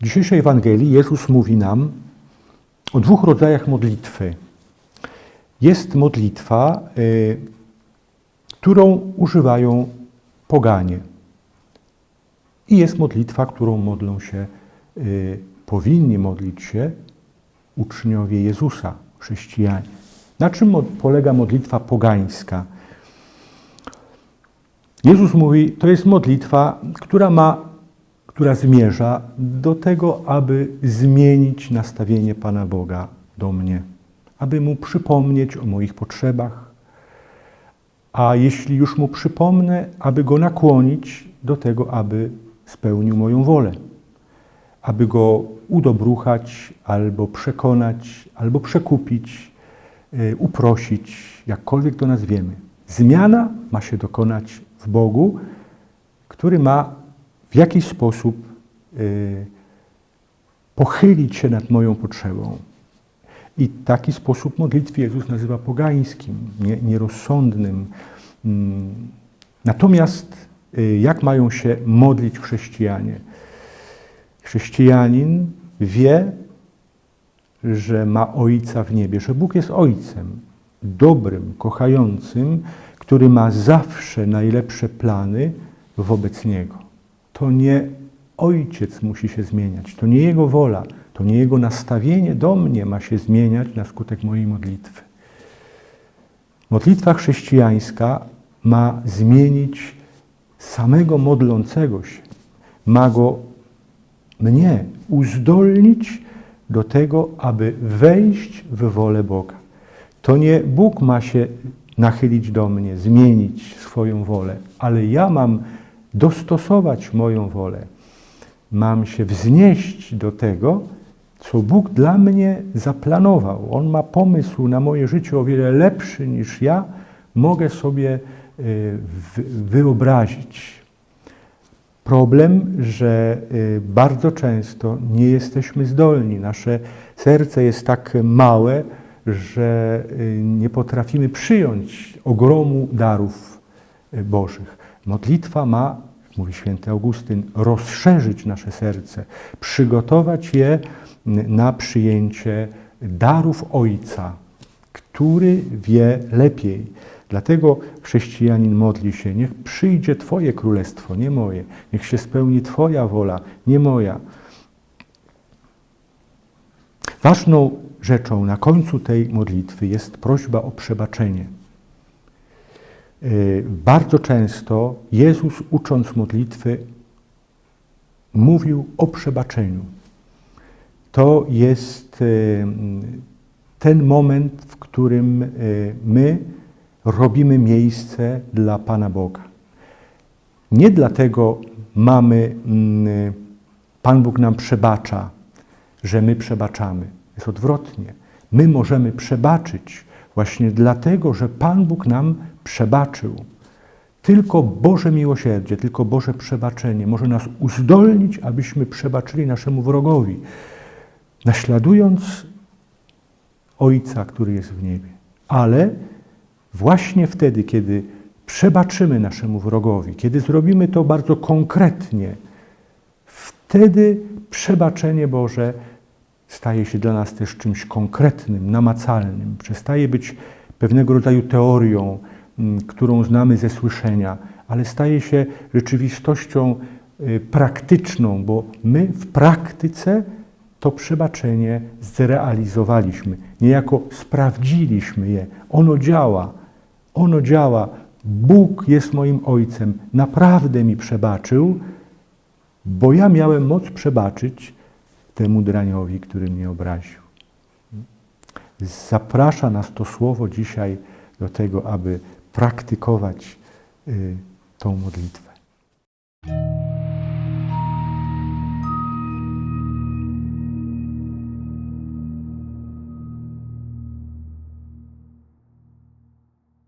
W dzisiejszej Ewangelii Jezus mówi nam o dwóch rodzajach modlitwy. Jest modlitwa, y, którą używają poganie. I jest modlitwa, którą modlą się, y, powinni modlić się uczniowie Jezusa, chrześcijanie. Na czym polega modlitwa pogańska? Jezus mówi, to jest modlitwa, która ma, która zmierza do tego, aby zmienić nastawienie Pana Boga do mnie, aby Mu przypomnieć o moich potrzebach, a jeśli już Mu przypomnę, aby Go nakłonić do tego, aby spełnił moją wolę, aby Go udobruchać, albo przekonać, albo przekupić, y, uprosić, jakkolwiek to nazwiemy. Zmiana ma się dokonać w Bogu, który ma w jakiś sposób y, pochylić się nad moją potrzebą. I taki sposób modlitwy Jezus nazywa pogańskim, nie, nierozsądnym. Mm. Natomiast y, jak mają się modlić chrześcijanie? Chrześcijanin wie, że ma Ojca w niebie, że Bóg jest Ojcem, dobrym, kochającym, który ma zawsze najlepsze plany wobec Niego. To nie Ojciec musi się zmieniać, to nie Jego wola, to nie Jego nastawienie do mnie ma się zmieniać na skutek mojej modlitwy. Modlitwa chrześcijańska ma zmienić samego modlącego się, ma go mnie uzdolnić do tego, aby wejść w wolę Boga. To nie Bóg ma się nachylić do mnie, zmienić swoją wolę, ale ja mam dostosować moją wolę. Mam się wznieść do tego, co Bóg dla mnie zaplanował. On ma pomysł na moje życie o wiele lepszy niż ja mogę sobie y, wyobrazić. Problem, że y, bardzo często nie jesteśmy zdolni. Nasze serce jest tak małe, że y, nie potrafimy przyjąć ogromu darów Bożych. Modlitwa ma, mówi święty Augustyn, rozszerzyć nasze serce, przygotować je na przyjęcie darów Ojca, który wie lepiej. Dlatego chrześcijanin modli się, niech przyjdzie Twoje królestwo, nie moje, niech się spełni Twoja wola, nie moja. Ważną rzeczą na końcu tej modlitwy jest prośba o przebaczenie. Y, bardzo często Jezus, ucząc modlitwy, mówił o przebaczeniu. To jest y, ten moment, w którym y, my robimy miejsce dla Pana Boga. Nie dlatego mamy, mm, Pan Bóg nam przebacza, że my przebaczamy. Jest odwrotnie. My możemy przebaczyć właśnie dlatego, że Pan Bóg nam przebaczył. Tylko Boże miłosierdzie, tylko Boże przebaczenie może nas uzdolnić, abyśmy przebaczyli naszemu wrogowi, naśladując Ojca, który jest w niebie. Ale właśnie wtedy, kiedy przebaczymy naszemu wrogowi, kiedy zrobimy to bardzo konkretnie, wtedy przebaczenie Boże staje się dla nas też czymś konkretnym, namacalnym. Przestaje być pewnego rodzaju teorią, mm, którą znamy ze słyszenia, ale staje się rzeczywistością y, praktyczną, bo my w praktyce to przebaczenie zrealizowaliśmy, niejako sprawdziliśmy je. Ono działa, ono działa. Bóg jest moim Ojcem, naprawdę mi przebaczył, bo ja miałem moc przebaczyć, temu draniowi, który mnie obraził. Zaprasza nas to słowo dzisiaj do tego, aby praktykować y, tą modlitwę.